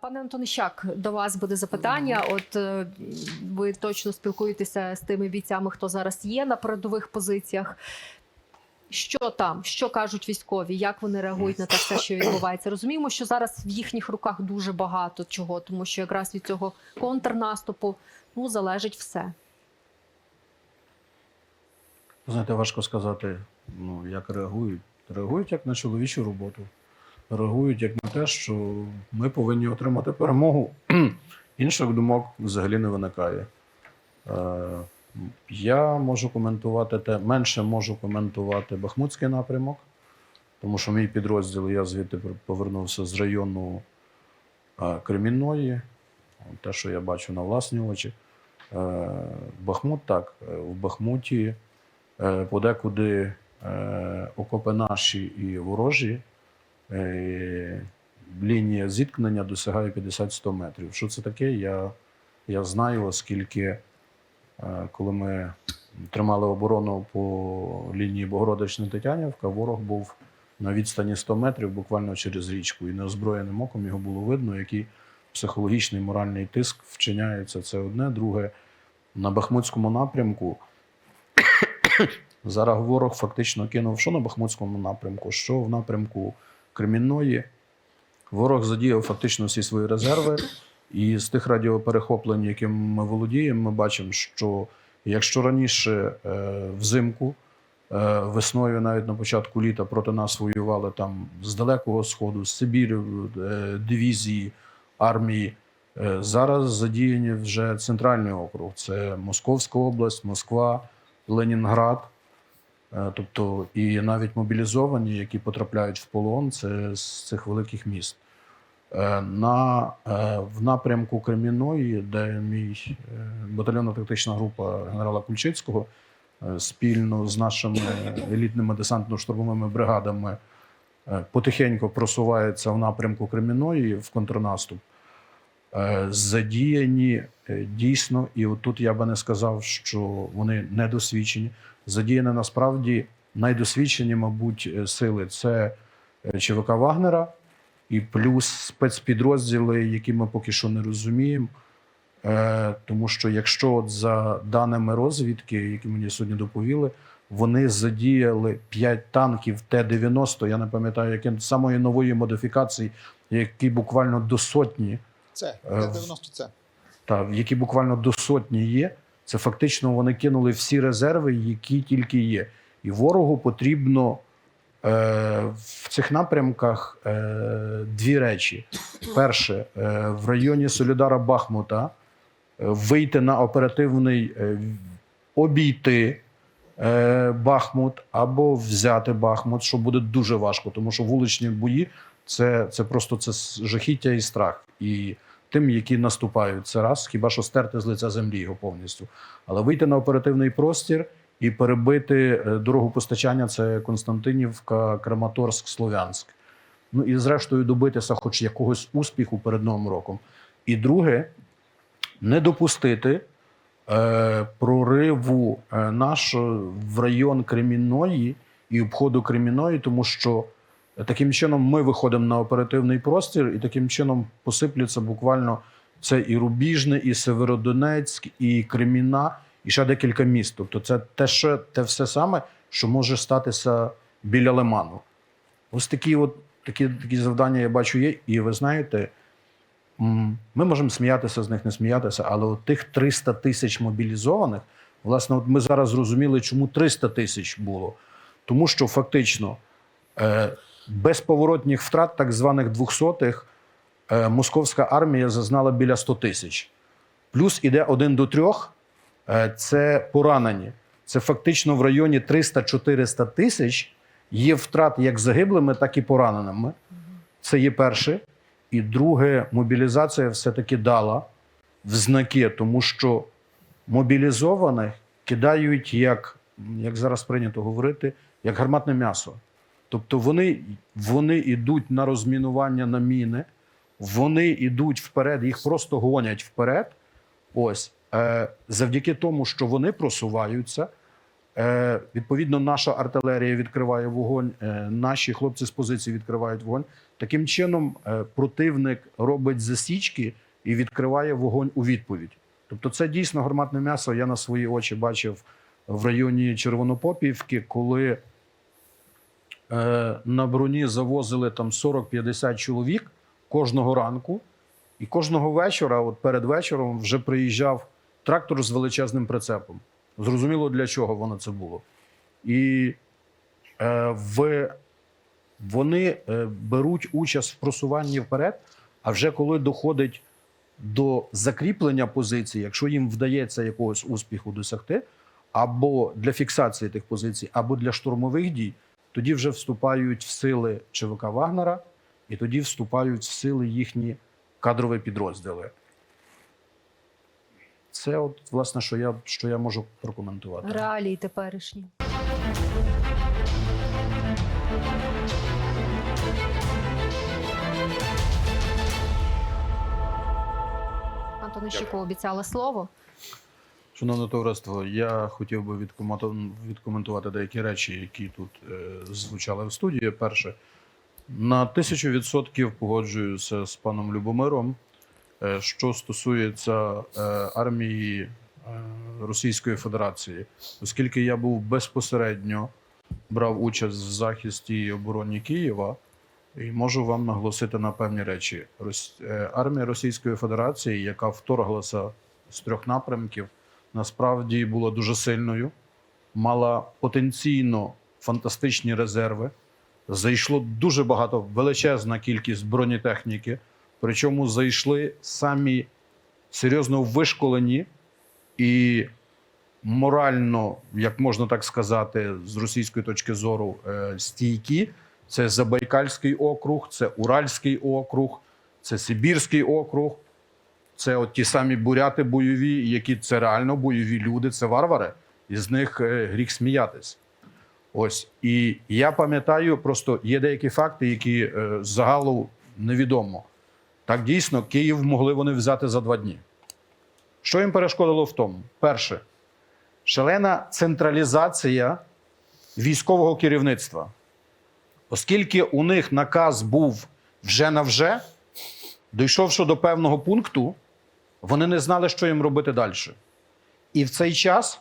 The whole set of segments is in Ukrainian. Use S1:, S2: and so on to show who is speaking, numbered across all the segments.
S1: Пане Антонищак, до вас буде запитання. От е, ви точно спілкуєтеся з тими бійцями, хто зараз є на передових позиціях. Що там, що кажуть військові, як вони реагують на те все, що відбувається? Розуміємо, що зараз в їхніх руках дуже багато чого, тому що якраз від цього контрнаступу ну залежить все.
S2: Знаєте, важко сказати, ну, як реагують. Реагують як на чоловічу роботу. Реагують як на те, що ми повинні отримати перемогу. Інших думок взагалі не виникає. Е, я можу коментувати те, менше можу коментувати Бахмутський напрямок, тому що мій підрозділ, я звідти повернувся з району е, Кремінної, те, що я бачу на власні очі. Е, Бахмут так, в Бахмуті подекуди окопи наші і ворожі. Е, лінія зіткнення досягає 50-100 метрів. Що це таке? Я, я знаю, оскільки е, коли ми тримали оборону по лінії Богородична-Тетянівка, ворог був на відстані 100 метрів буквально через річку. І неозброєним оком його було видно, який психологічний моральний тиск вчиняється. Це одне. Друге, на Бахмутському напрямку зараз ворог фактично кинув що на Бахмутському напрямку, що в напрямку Кремінної. Ворог задіяв фактично всі свої резерви. І з тих радіоперехоплень, яким ми володіємо, ми бачимо, що якщо раніше е, взимку, е, весною, навіть на початку літа проти нас воювали там з Далекого Сходу, з Сибіру, е, дивізії, армії, е, зараз задіяні вже центральний округ. Це Московська область, Москва, Ленінград. Е, Тобто і навіть мобілізовані, які потрапляють в полон, це з цих великих міст. Е, На, е, в напрямку Кремінної, де мій батальйонно-тактична група генерала Кульчицького спільно з нашими елітними десантно-штурмовими бригадами потихеньку просувається в напрямку Кремінної в контрнаступ. Е, Задіяні е, дійсно, і отут я би не сказав, що вони недосвідчені. Задіяні насправді найдосвідчені, мабуть, е, сили це ЧВК Вагнера і плюс спецпідрозділи, які ми поки що не розуміємо. Тому що якщо от за даними розвідки, які мені сьогодні доповіли, вони задіяли 5 танків Т-90, я не пам'ятаю, яким самої нової модифікації, які буквально до сотні
S3: Це
S2: Е, в-
S3: 90 це.
S2: та, які буквально до сотні є. Це фактично вони кинули всі резерви, які тільки є. І ворогу потрібно е, в цих напрямках е, дві речі: перше, е, в районі Солідара Бахмута е, вийти на оперативний е, обійти е, Бахмут або взяти Бахмут, що буде дуже важко, тому що вуличні бої це, це просто це жахіття і страх. І тим, які наступають, це раз, хіба що стерти з лиця землі його повністю. Але вийти на оперативний простір і перебити е, дорогу постачання це Константинівка, Краматорськ, Слов'янськ. Ну і зрештою добитися хоч якогось успіху перед Новим роком. І друге, не допустити е, прориву е, нашого в район Кремінної і обходу Кремінної, тому що таким чином ми виходимо на оперативний простір, і таким чином посиплються буквально це і Рубіжне, і Северодонецьк, і Креміна, і ще декілька міст. Тобто, це те, що, те все саме, що може статися біля Лиману. Ось такі, от, такі, такі завдання я бачу є. І ви знаєте, ми можемо сміятися з них, не сміятися, але от тих 300 тисяч мобілізованих, власне, от ми зараз зрозуміли, чому 300 тисяч було. Тому що фактично е, безповоротних втрат, так званих двохсотих, е, московська армія зазнала біля 100 тисяч. Плюс іде один до трьох е, це поранені. Це фактично в районі 300-400 тисяч є втрат як загиблими, так і пораненими. Це є перше. І друге, мобілізація все-таки дала в знаки, тому що мобілізованих кидають, як, як зараз прийнято говорити, як гарматне м'ясо. Тобто вони, вони йдуть на розмінування на міни, вони йдуть вперед, їх просто гонять вперед. Ось е, завдяки тому, що вони просуваються, Е, відповідно, наша артилерія відкриває вогонь, е, наші хлопці з позиції відкривають вогонь. Таким чином, е, противник робить засічки і відкриває вогонь у відповідь. Тобто, це дійсно гарматне м'ясо. Я на свої очі бачив в районі Червонопопівки, коли на броні завозили там 40-50 чоловік кожного ранку, і кожного вечора, от перед вечором, вже приїжджав трактор з величезним прицепом. Зрозуміло, для чого воно це було. І е, в, вони е, беруть участь в просуванні вперед, а вже коли доходить до закріплення позицій, якщо їм вдається якогось успіху досягти, або для фіксації тих позицій, або для штурмових дій, тоді вже вступають в сили ЧВК Вагнера, і тоді вступають в сили їхні кадрові підрозділи. Це, от, власне, що я, що я можу прокоментувати.
S1: Реалії теперішні. Антонищику обіцяли слово.
S2: Шановне товариство, я хотів би відкоменту- відкоментувати деякі речі, які тут е, звучали в студії. Перше, на тисячу відсотків погоджуюся з паном Любомиром. Е, що стосується е, армії Російської Федерації, оскільки я був безпосередньо брав участь в захисті і обороні Києва, і можу вам наголосити на певні речі. Рос- Армія Російської Федерації, яка вторглася з трьох напрямків, насправді була дуже сильною, мала потенційно фантастичні резерви. Зайшло дуже багато, величезна кількість бронетехніки. Причому зайшли самі серйозно вишколені і морально, як можна так сказати, з російської точки зору, е, стійкі. Це Забайкальський округ, це Уральський округ, це Сибірський округ, це от ті самі буряти бойові, які це реально бойові люди, це варвари. І з них е, гріх сміятись. Ось. І я пам'ятаю, просто є деякі факти, які е, загалу невідомо. Так дійсно, Київ могли вони взяти за два дні. Що їм перешкодило в тому? Перше, шалена централізація військового керівництва. Оскільки у них наказ був вже на вже, дійшовши до певного пункту, вони не знали, що їм робити далі. І в цей час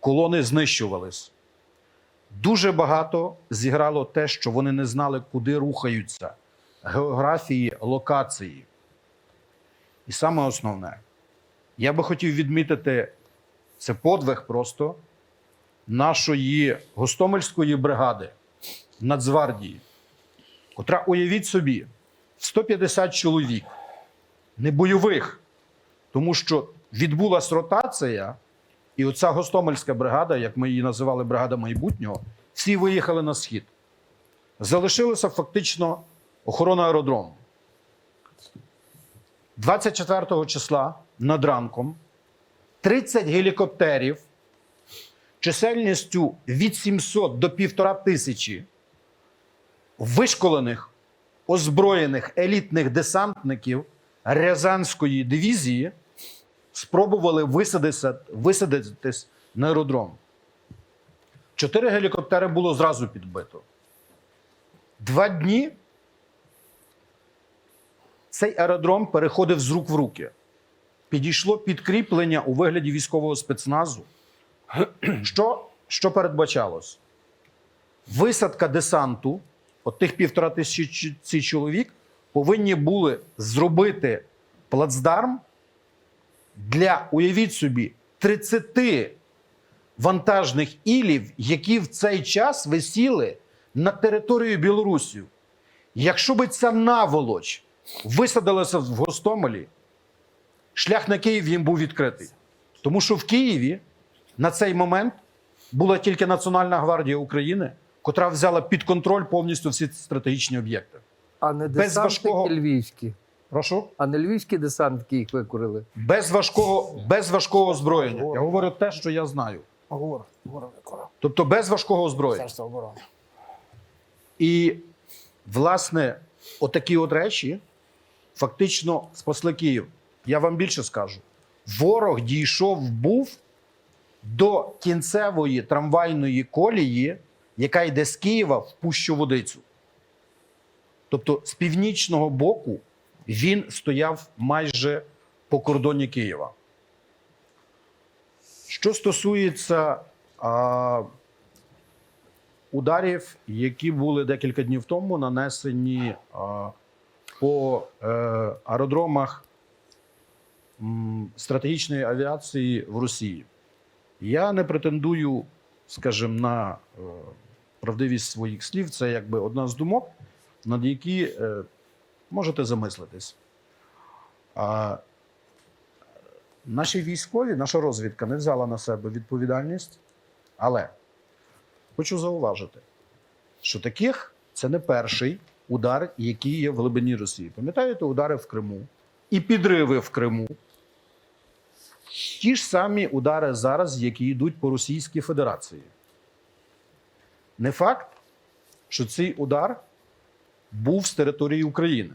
S2: колони знищувались. Дуже багато зіграло те, що вони не знали, куди рухаються, географії, локації. І саме основне, я би хотів відмітити це подвиг просто нашої Гостомельської бригади Нацгвардії, котра, уявіть собі, 150 чоловік, не бойових, тому що відбулася ротація, і оця Гостомельська бригада, як ми її називали бригада майбутнього, всі виїхали на схід. Залишилася фактично охорона аеродрому. 24 числа над ранком 30 гелікоптерів чисельністю від 700 до 1500 тисячі вишколених, озброєних елітних десантників Рязанської дивізії спробували висадитися, висадитись на аеродром. Чотири гелікоптери було зразу підбито. Два дні цей аеродром переходив з рук в руки. Підійшло підкріплення у вигляді військового спецназу. Що, що передбачалось? Висадка десанту, от тих півтора тисячі чоловік, повинні були зробити плацдарм для, уявіть собі, 30 вантажних ілів, які в цей час висіли на територію Білорусі. Якщо би ця наволоч висадилася в Гостомелі, шлях на Київ їм був відкритий. Тому що в Києві на цей момент була тільки Національна гвардія України, котра взяла під контроль повністю всі стратегічні об'єкти.
S3: А не десантники
S2: важкого-
S3: львівські.
S2: Прошу.
S3: А не львівські десантники їх викурили.
S2: Без важкого, без важкого озброєння. Я говорю те, що я знаю. Тобто без важкого озброєння.
S4: Міністерство оборони.
S2: І, власне, отакі от речі фактично спасли Київ. Я вам більше скажу: ворог дійшов був до кінцевої трамвайної колії, яка йде з Києва в Пущу Водицю. Тобто з північного боку він стояв майже по кордоні Києва. Що стосується а, ударів, які були декілька днів тому нанесені а, по е, аеродромах м, стратегічної авіації в Росії. Я не претендую, скажімо, на е, правдивість своїх слів. Це якби одна з думок, над які е, можете замислитись. А, наші військові, наша розвідка не взяла на себе відповідальність, але хочу зауважити, що таких це не перший удар, який є в глибині Росії. Пам'ятаєте удари в Криму і підриви в Криму? Ті ж самі удари зараз, які йдуть по Російській Федерації. Не факт, що цей удар був з території України.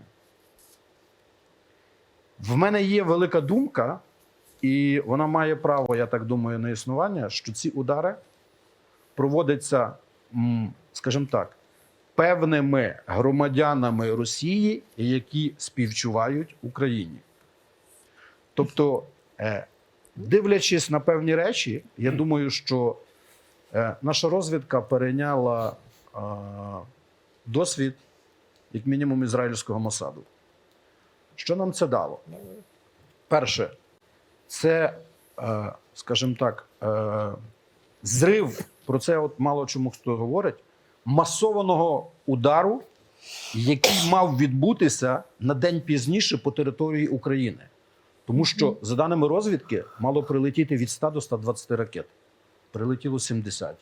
S2: В мене є велика думка, і вона має право, я так думаю, на існування, що ці удари проводяться, скажімо так, певними громадянами Росії, які співчувають Україні. Тобто, е, дивлячись на певні речі, я думаю, що е, наша розвідка перейняла досвід, як мінімум, ізраїльського Мосаду. Що нам це дало? Перше, це, е, скажімо так, е, зрив, про це от мало чому хто говорить, масованого удару, який мав відбутися на день пізніше по території України. Тому що, за даними розвідки, мало прилетіти від 100 до 120 ракет. Прилетіло 70.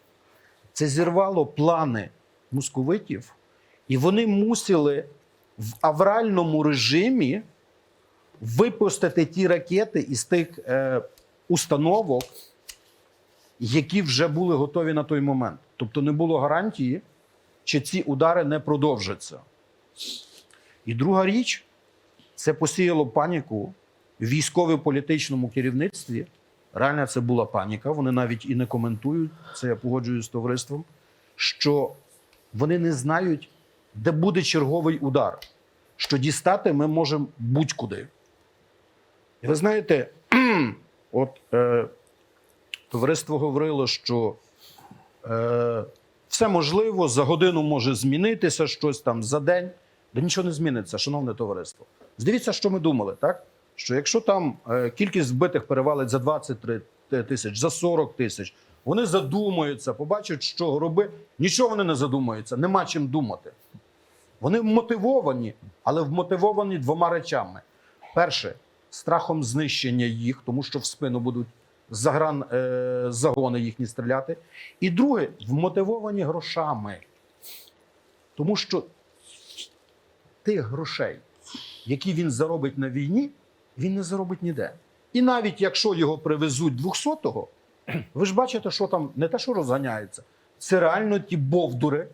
S2: Це зірвало плани московитів, і вони мусили в авральному режимі випустити ті ракети із тих е, установок, які вже були готові на той момент. Тобто не було гарантії, чи ці удари не продовжаться. І друга річ це посіяло паніку в військово-політичному керівництві. Реально це була паніка. Вони навіть і не коментують, це я погоджуюсь з товариством, що вони не знають, де буде черговий удар, що дістати ми можемо будь-куди. І ви знаєте, от е, товариство говорило, що е, все можливо, за годину може змінитися щось там за день. Да нічого не зміниться, шановне товариство. Здивіться, що ми думали, так? Що якщо там е, кількість вбитих перевалить за 23 тисяч, за 40 тисяч, вони задумаються, побачать, що гроби. Нічого вони не задумаються, нема чим думати. Вони вмотивовані, але вмотивовані двома речами: перше страхом знищення їх, тому що в спину будуть загран, е, загони їхні стріляти. І друге, вмотивовані грошами. Тому що тих грошей, які він заробить на війні, він не заробить ніде. І навіть якщо його привезуть 200-го, ви ж бачите, що там не те, що розганяється, це реально ті бовдури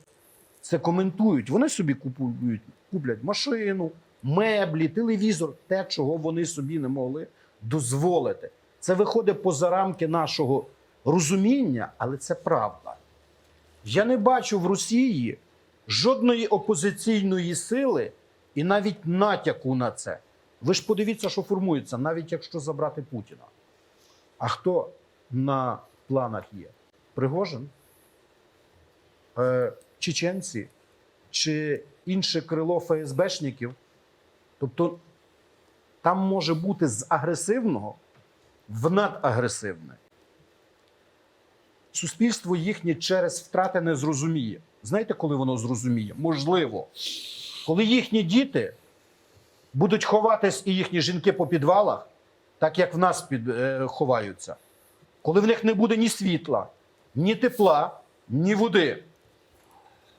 S2: це коментують. Вони собі купують, куплять машину, меблі, телевізор, те, чого вони собі не могли дозволити. Це виходить поза рамки нашого розуміння, але це правда. Я не бачу в Росії жодної опозиційної сили і навіть натяку на це. Ви ж подивіться, що формується, навіть якщо забрати Путіна. А хто на планах є? Пригожин? Е, чеченці чи інше крило ФСБшників. Тобто там може бути з агресивного в надагресивне. Суспільство їхнє через втрати не зрозуміє. Знаєте, коли воно зрозуміє? Можливо, коли їхні діти будуть ховатись і їхні жінки по підвалах, так як в нас під, е, ховаються, коли в них не буде ні світла, ні тепла, ні води,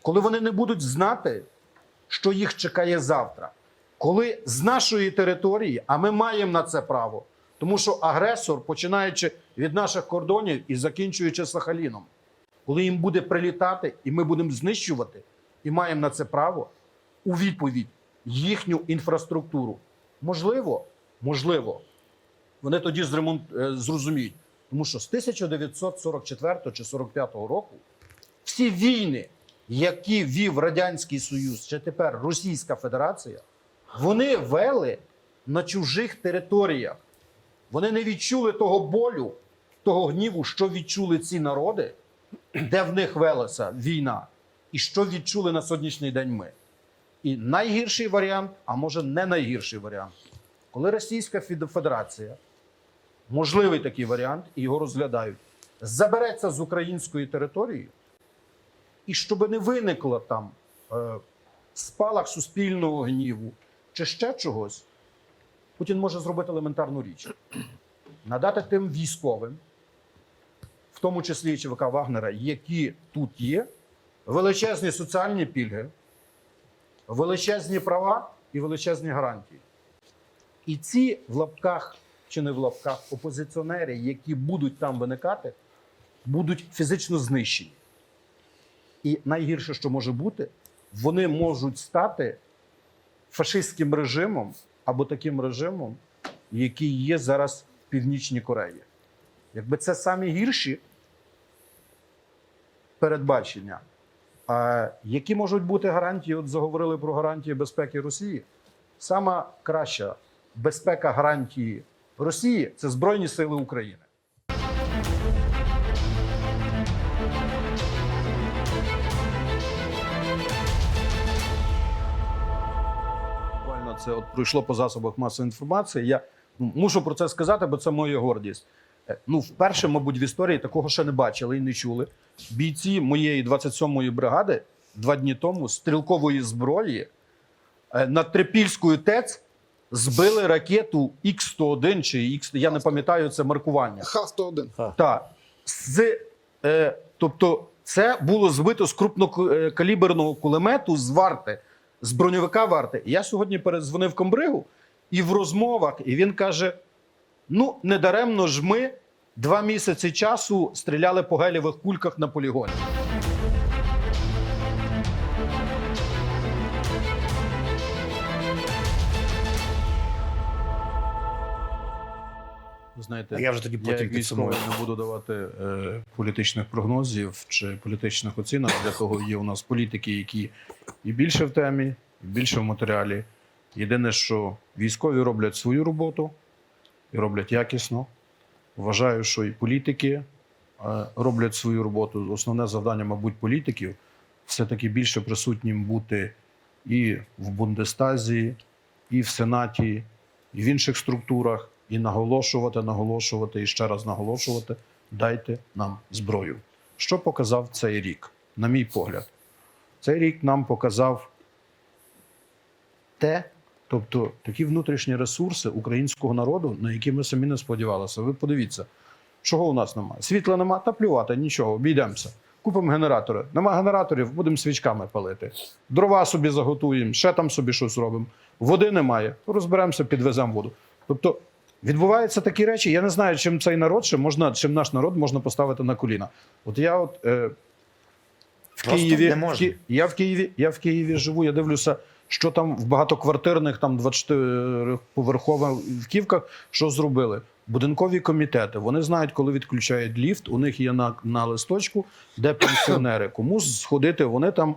S2: коли вони не будуть знати, що їх чекає завтра, коли з нашої території, а ми маємо на це право, тому що агресор, починаючи від наших кордонів і закінчуючи Сахаліном, коли їм буде прилітати, і ми будемо знищувати, і маємо на це право у відповідь їхню інфраструктуру. Можливо, можливо, вони тоді зремонт, е, зрозуміють, Тому що з 1944 чи 45 року всі війни, які вів Радянський Союз, чи тепер Російська Федерація, вони вели на чужих територіях. Вони не відчули того болю, того гніву, що відчули ці народи, де в них велася війна, і що відчули на сьогоднішній день ми. І найгірший варіант, а може не найгірший варіант, коли Російська Фед- Федерація, можливий такий варіант, і його розглядають, забереться з української території, і щоб не виникло там е, спалах суспільного гніву чи ще чогось, Путін може зробити елементарну річ: надати тим військовим, в тому числі і ЧВК Вагнера, які тут є, величезні соціальні пільги, величезні права і величезні гарантії. І ці в лапках чи не в лапках опозиціонери, які будуть там виникати, будуть фізично знищені. І найгірше, що може бути, вони можуть стати фашистським режимом або таким режимом, який є зараз в Північній Кореї. Якби це самі гірші передбачення. А які можуть бути гарантії? От заговорили про гарантії безпеки Росії. Сама краща безпека гарантії Росії це Збройні Сили України. Буквально це от пройшло по засобах масової інформації. Я ну, мушу про це сказати, бо це моя гордість. Е, Ну, вперше, мабуть, в історії такого ще не бачили і не чули. Бійці моєї 27-ї бригади два дні тому стрілкової зброї е, над Трипільською ТЕЦ збили ракету Х-101 чи X, я не пам'ятаю це маркування.
S4: Х-101.
S2: Так. З, е, тобто, це було збито з крупнокаліберного кулемету з варти, з броньовика варти. Я сьогодні передзвонив комбригу і в розмовах, і він каже: ну, недаремно ж ми два місяці часу стріляли по гелєвих кульках на полігоні. Знаєте,
S5: А я вже тоді потім підсумую.
S2: не буду давати е, політичних прогнозів чи політичних оцінок. Для того є у нас політики, які і більше в темі, і більше в матеріалі. Єдине, що військові роблять свою роботу і роблять якісно. Вважаю, що і політики е, роблять свою роботу. Основне завдання, мабуть, політиків все-таки більше присутнім бути і в Бундестазі, і в Сенаті, і в інших структурах, і наголошувати, наголошувати і ще раз наголошувати: дайте нам зброю. Що показав цей рік, на мій погляд? Цей рік нам показав те, тобто такі внутрішні ресурси українського народу, на які ми самі не сподівалися. Ви подивіться, чого у нас немає? Світла нема, та плювати, нічого, обійдемося. Купимо генератори. Нема генераторів, будемо свічками палити. Дрова собі заготуємо, ще там собі щось робимо. Води немає, розберемося, підвеземо воду. Тобто відбуваються такі речі. Я не знаю, чим цей народ, чим можна, чим наш народ можна поставити на коліна. От я от е, в
S5: Просто
S2: Києві,
S5: не
S2: в. Ки- я в Києві, я в Києві живу, я дивлюся, що там в багатоквартирних, там 24-поверхових ківках, що зробили. Будинкові комітети. Вони знають, коли відключають ліфт. У них є на, на листочку, де пенсіонери. Кому сходити, вони там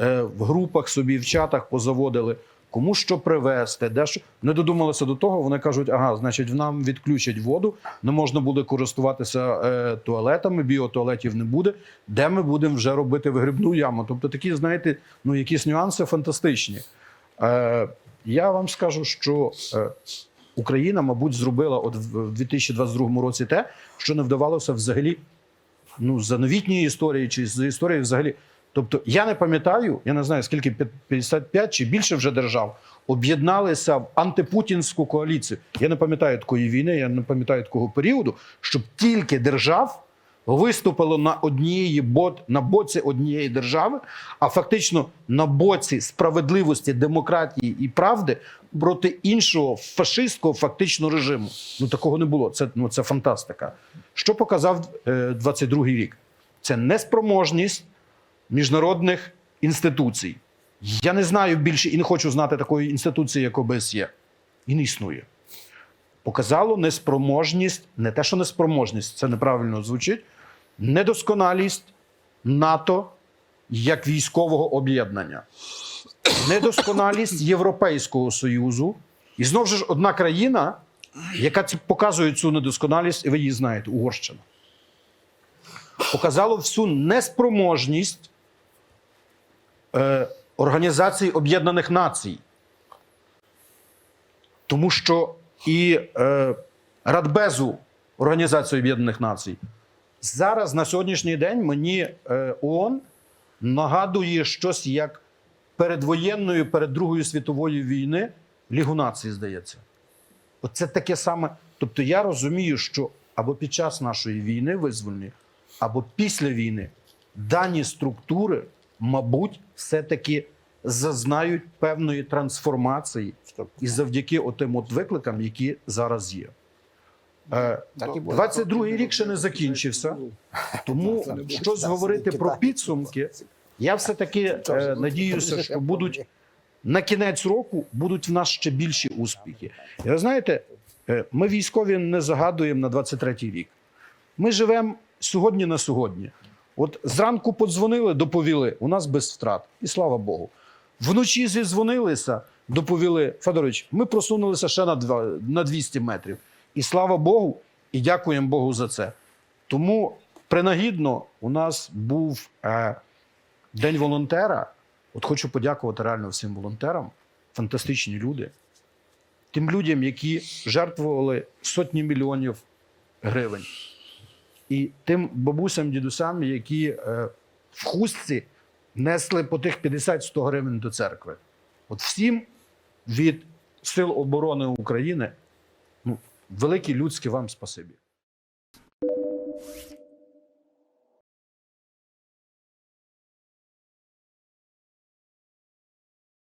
S2: е, в групах собі, в чатах позаводили. Кому що привезти, де що не додумалися до того. Вони кажуть, ага, значить, нам відключать воду, не можна буде користуватися е, туалетами, біотуалетів не буде. Де ми будемо вже робити вигрібну яму? Тобто такі, знаєте, ну якісь нюанси фантастичні. Е, я вам скажу, що е, Україна, мабуть, зробила от в в 2022 році те, що не вдавалося взагалі ну, за новітньої історії чи з історії взагалі. Тобто, я не пам'ятаю, я не знаю, скільки 55 чи більше вже держав об'єдналися в антипутінську коаліцію. Я не пам'ятаю такої війни, я не пам'ятаю такого періоду, щоб тільки держав виступило на однієї бот на боці однієї держави, а фактично на боці справедливості, демократії і правди проти іншого фашистського фактично режиму. Ну такого не було. Це ну це фантастика. Що показав е, 22-й рік? Це неспроможність міжнародних інституцій. Я не знаю більше і не хочу знати такої інституції, як ОБСЄ. І не існує. показало неспроможність, не те, що неспроможність, це неправильно звучить, недосконалість НАТО як військового об'єднання, недосконалість Європейського Союзу. І знову ж одна країна, яка показує цю недосконалість, і ви її знаєте, Угорщина. Показало всю неспроможність е, Організації Об'єднаних Націй. Тому що і е, Радбезу Організації Об'єднаних Націй зараз на сьогоднішній день мені е, ООН нагадує щось як передвоєнною, перед Другою світовою війни Лігу націй, здається. Оце таке саме. Тобто я розумію, що або під час нашої війни визвольної, або після війни дані структури, мабуть, все-таки зазнають певної трансформації і завдяки отим от викликам, які зараз є. Е,
S4: Так
S2: 22-й рік ще не закінчився, тому щось говорити про підсумки. Я все-таки е, надіюся, що будуть на кінець року будуть в нас ще більші успіхи. І ви знаєте, е, ми військові не загадуємо на 23-й рік. Ми живемо сьогодні на сьогодні. От зранку подзвонили, доповіли, у нас без втрат. І слава Богу. Вночі зізвонилися, доповіли, Федорович, ми просунулися ще на, два, на 200 метрів. І слава Богу, і дякуємо Богу за це. Тому принагідно у нас був е, День волонтера. От хочу подякувати реально всім волонтерам, фантастичні люди, тим людям, які жертвували сотні мільйонів гривень, і тим бабусям, дідусям, які е, в хустці несли по тих 50-100 гривень до церкви. От всім від Сил оборони України ну, велике людське вам спасибі.